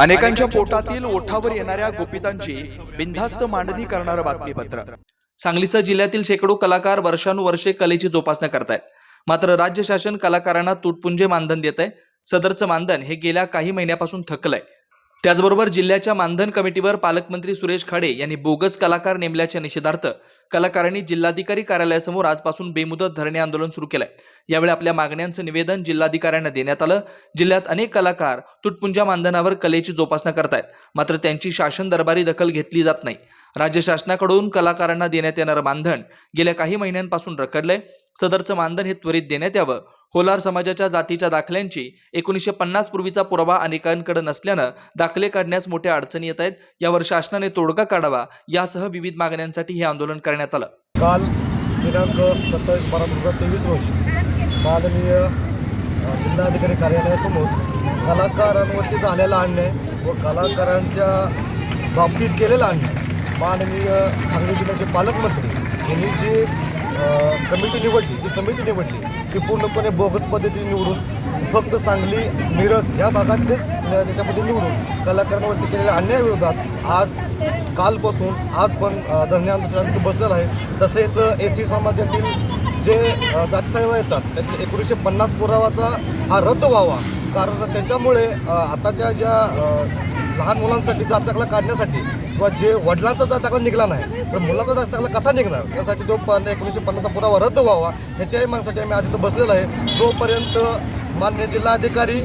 अनेकांच्या पोटातील ओठावर येणाऱ्या गोपितांची बिनधास्त मांडणी करणारं बातमीपत्र. सांगलीचा जिल्ह्यातील शेकडो कलाकार वर्षानुवर्षे कलेची जोपासना करतायत. मात्र राज्य शासन कलाकारांना तुटपुंजे मानधन देत आहे सदरचं मानधन हे गेल्या काही महिन्यापासून थकलंय. त्याचबरोबर जिल्ह्याच्या मानधन कमिटीवर पालकमंत्री सुरेश खाडे यांनी बोगस कलाकार नेमल्याच्या निषेधार्थ कलाकारांनी जिल्हाधिकारी कार्यालयासमोर आजपासून बेमुदत धरणे आंदोलन सुरू केलंय. यावेळी आपल्या मागण्यांचं निवेदन जिल्हाधिकाऱ्यांना देण्यात आलं. जिल्ह्यात अनेक कलाकार तुटपुंजा मानधनावर कलेची जोपासना करतायत. मात्र त्यांची शासन दरबारी दखल घेतली जात नाही. राज्य शासनाकडून कलाकारांना देण्यात येणारं मानधन गेल्या काही महिन्यांपासून रखडलंय. सदरचं मानधन हे त्वरित देण्यात यावं. होलार समाजाच्या जातीच्या दाखल्यांची एकोणीसशे पन्नास पूर्वीचा पुरावा अनेकांकडे नसल्यानं दाखले काढण्यास मोठ्या अडचणी येत आहेत. यावर शासनाने तोडगा काढावा यासह विविध मागण्यांसाठी हे आंदोलन करण्यात आलं. काल दिनांक सत्तावीस बारा दोन हजार तेवीस रोजी माननीय जिल्हाधिकारी कार्यालयासमोर कलाकारांवरती झालेला अन्याय व कलाकारांच्या बाबतीत केलेला अन्याय माननीय सांगली जिल्ह्याचे पालकमंत्री यांनी जे कमिटी निवडली जी समिती निवडली ती पूर्णपणे बोगस पद्धतीने निवडून फक्त सांगली मिरज या भागातलेच त्याच्यामध्ये निवडून कलाकारांवरती केलेल्या अन्यायाविरोधात आज कालपासून आज पण धरणे आंदोलन बसलेलं आहे तसेच ए सी समाजातील जे जातसाहेब येतात त्यातले एकोणीसशे पन्नास पुरावाचा हा रद्द व्हावा. कारण त्याच्यामुळे आताच्या ज्या लहान मुलांसाठी जात दाखला काढण्यासाठी किंवा जे वडिलांचा जात दाखला निघाला नाही तर मुलाचा जात दाखला कसा निघणार? त्यासाठी तो पण एकोणीसशे पन्नासचा पुरावा रद्द व्हावा ह्याच्याही मागण्यासाठी आम्ही आज इथं बसलेलो आहे. तोपर्यंत मान्य जिल्हाधिकारी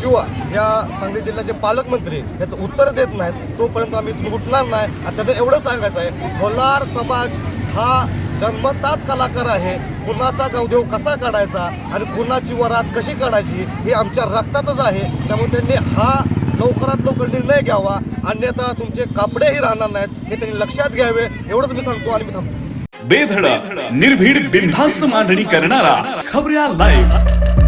किंवा या सांगली जिल्ह्याचे पालकमंत्री याचं उत्तर देत नाहीत तोपर्यंत आम्ही इथून उठणार नाही. आणि त्यांना एवढं सांगायचं आहे होलार समाज हा जन्मताच कलाकार आहे. कुणाचा गावदेव कसा काढायचा आणि कुणाची वरात कशी काढायची हे आमच्या रक्तातच आहे. त्यामुळे त्यांनी हा लवकरात लवकर निर्णय घ्यावा. अन्यथा तुमचे कापडेही राहणार नाहीत. हे त्यांनी लक्षात घ्यावे. एवढंच मी सांगतो आणि मी थांबतो. बेधडक निर्भीड बिनधास्त मांडणी करणारा खबऱ्या लाईव्ह